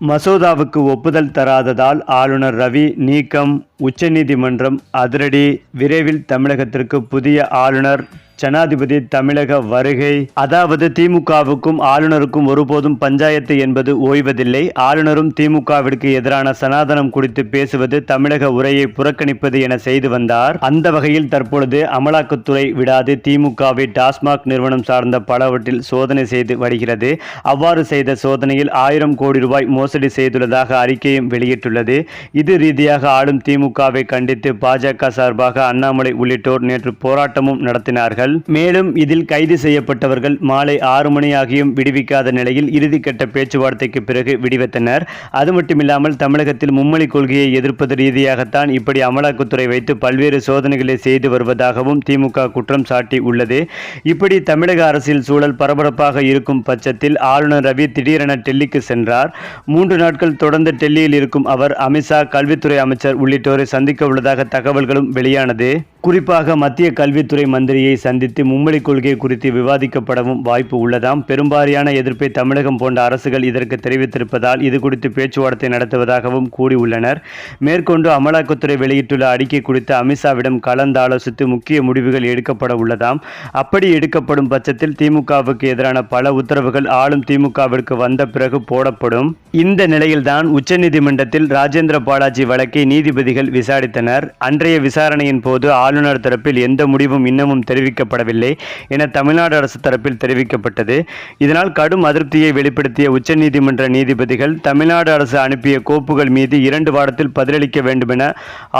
மசோதாவுக்கு ஒப்புதல் தராததால் ஆளுநர் ரவி நீக்கம் உச்சநீதிமன்றம் அதிரடி விரைவில் தமிழகத்திற்கு புதிய ஆளுநர் ஜனாதிபதி தமிழக வருகை. அதாவது திமுகவுக்கும் ஆளுநருக்கும் ஒருபோதும் பஞ்சாயத்து என்பது ஓய்வதில்லை. ஆளுநரும் திமுகவிற்கு எதிரான சனாதனம் குறித்து பேசுவது தமிழக உரையை புறக்கணிப்பது என செய்து வந்தார். அந்த வகையில் தற்பொழுது அமலாக்கத்துறை விடாது திமுகவை டாஸ்மாக் நிறுவனம் சார்ந்த பலவற்றில் சோதனை செய்து வருகிறது. அவ்வாறு செய்த சோதனையில் ஆயிரம் கோடி ரூபாய் மோசடி செய்துள்ளதாக அறிக்கையும் வெளியிட்டுள்ளது. இது ரீதியாக ஆளும் திமுகவை கண்டித்து பாஜக சார்பாக அண்ணாமலை உள்ளிட்டோர் நேற்று போராட்டமும் நடத்தினார்கள். மேலும் இதில் கைது செய்யப்பட்டவர்கள் மாலை ஆறு மணியாகியும் விடுவிக்காத நிலையில் இறுதிக்கட்ட பேச்சுவார்த்தைக்கு பிறகு விடுவித்தனர். அது மட்டுமில்லாமல் தமிழகத்தில் மும்மொழி கொள்கையை எதிர்ப்பது ரீதியாகத்தான் இப்படி அமலாக்கத்துறை வைத்து பல்வேறு சோதனைகளை செய்து வருவதாகவும் திமுக குற்றம் சாட்டி உள்ளது. இப்படி தமிழக அரசியல் சூழல் பரபரப்பாக இருக்கும் பட்சத்தில் ஆளுநர் ரவி திடீரென டெல்லிக்கு சென்றார். மூன்று நாட்கள் தொடர்ந்து டெல்லியில் இருக்கும் அவர் அமித்ஷா கல்வித்துறை அமைச்சர் உள்ளிட்டோரை சந்திக்க உள்ளதாக தகவல்களும் வெளியானது. குறிப்பாக மத்திய கல்வித்துறை மந்திரியை சந்தித்து மும்மொழி கொள்கை குறித்து விவாதிக்கப்படவும் வாய்ப்பு உள்ளதாம். பெரும்பாரியான எதிர்ப்பை தமிழகம் போன்ற அரசுகள் இதற்கு தெரிவித்திருப்பதால் இது குறித்து பேச்சுவார்த்தை நடத்துவதாகவும் கூறியுள்ளனர். மேற்கொண்டு அமலாக்கத்துறை வெளியிட்டுள்ள அறிக்கை குறித்து அமித்ஷாவிடம் கலந்தாலோசித்து முக்கிய முடிவுகள் எடுக்கப்பட உள்ளதாம். அப்படி எடுக்கப்படும் பட்சத்தில் திமுகவுக்கு எதிரான பல உத்தரவுகள் ஆளும் திமுகவிற்கு வந்த பிறகு போடப்படும். இந்த நிலையில்தான் உச்சநீதிமன்றத்தில் ராஜேந்திர பாலாஜி வழக்கை நீதிபதிகள் விசாரித்தனர். அன்றைய விசாரணையின் போது ஆளுநர் தரப்பில் எந்த முடிவும் இன்னமும் தெரிவிக்கப்படவில்லை என தமிழ்நாடு அரசு தரப்பில் தெரிவிக்கப்பட்டது. இதனால் கடும் அதிருப்தியை வெளிப்படுத்திய உச்சநீதிமன்ற நீதிபதிகள் தமிழ்நாடு அரசு அனுப்பிய கோப்புகள் மீது இரண்டு வாரத்தில் பதிலளிக்க வேண்டுமென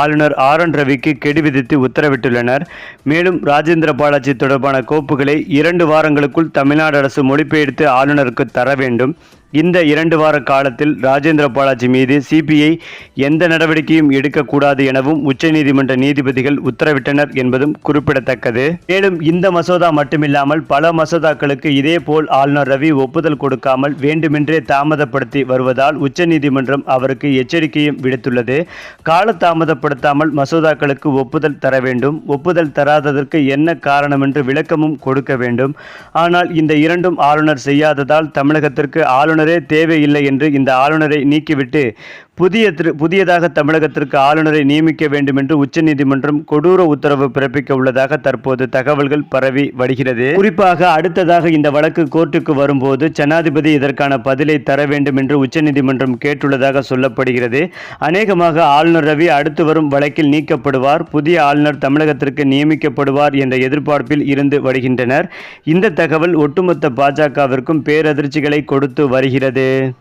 ஆளுநர் ஆர் என் ரவிக்கு கெடு விதித்து உத்தரவிட்டுள்ளனர். மேலும் ராஜேந்திர பாலாஜி தொடர்பான கோப்புகளை இரண்டு வாரங்களுக்குள் தமிழ்நாடு அரசு மொழிபெயர்த்து ஆளுநருக்கு தர வேண்டும். இந்த இரண்டு வார காலத்தில் ராஜேந்திர பாலாஜி மீது சிபிஐ எந்த நடவடிக்கையும் எடுக்கக்கூடாது எனவும் உச்சநீதிமன்ற நீதிபதிகள் உத்தரவிட்டனர் என்பதும் குறிப்பிடத்தக்கது. மேலும் இந்த மசோதா மட்டுமில்லாமல் பல மசோதாக்களுக்கு இதேபோல் ஆளுநர் ரவி ஒப்புதல் கொடுக்காமல் வேண்டுமென்றே தாமதப்படுத்தி வருவதால் உச்சநீதிமன்றம் அவருக்கு எச்சரிக்கையும் விடுத்துள்ளது. கால தாமதப்படுத்தாமல் மசோதாக்களுக்கு ஒப்புதல் தர வேண்டும். ஒப்புதல் தராததற்கு என்ன காரணம் என்று விளக்கமும் கொடுக்க வேண்டும். ஆனால் இந்த இரண்டும் ஆளுநர் செய்யாததால் தமிழகத்திற்கு ஆளுநர் ஆளுநரே தேவையில்லை என்று இந்த ஆளுநரை நீக்கிவிட்டு புதிய திரு- புதியதாக தமிழகத்திற்கு ஆளுநரை நியமிக்க வேண்டும் என்று உச்சநீதிமன்றம் கொடூர உத்தரவு பிறப்பிக்க உள்ளதாக தற்போது தகவல்கள் பரவி வருகிறது. குறிப்பாக அடுத்ததாக இந்த வழக்கு கோர்ட்டுக்கு வரும்போது ஜனாதிபதி இதற்கான பதிலை தர வேண்டும் என்று உச்சநீதிமன்றம் கேட்டுள்ளதாக சொல்லப்படுகிறது. அநேகமாக ஆளுநர் ரவி அடுத்து வரும் வழக்கில் நீக்கப்படுவார் புதிய ஆளுநர் தமிழகத்திற்கு நியமிக்கப்படுவார் என்ற எதிர்பார்ப்பில் இருந்து வருகின்றனர். இந்த தகவல் ஒட்டுமொத்த பாஜகவிற்கும் பேரதிர்ச்சிகளை கொடுத்து வருகிறது.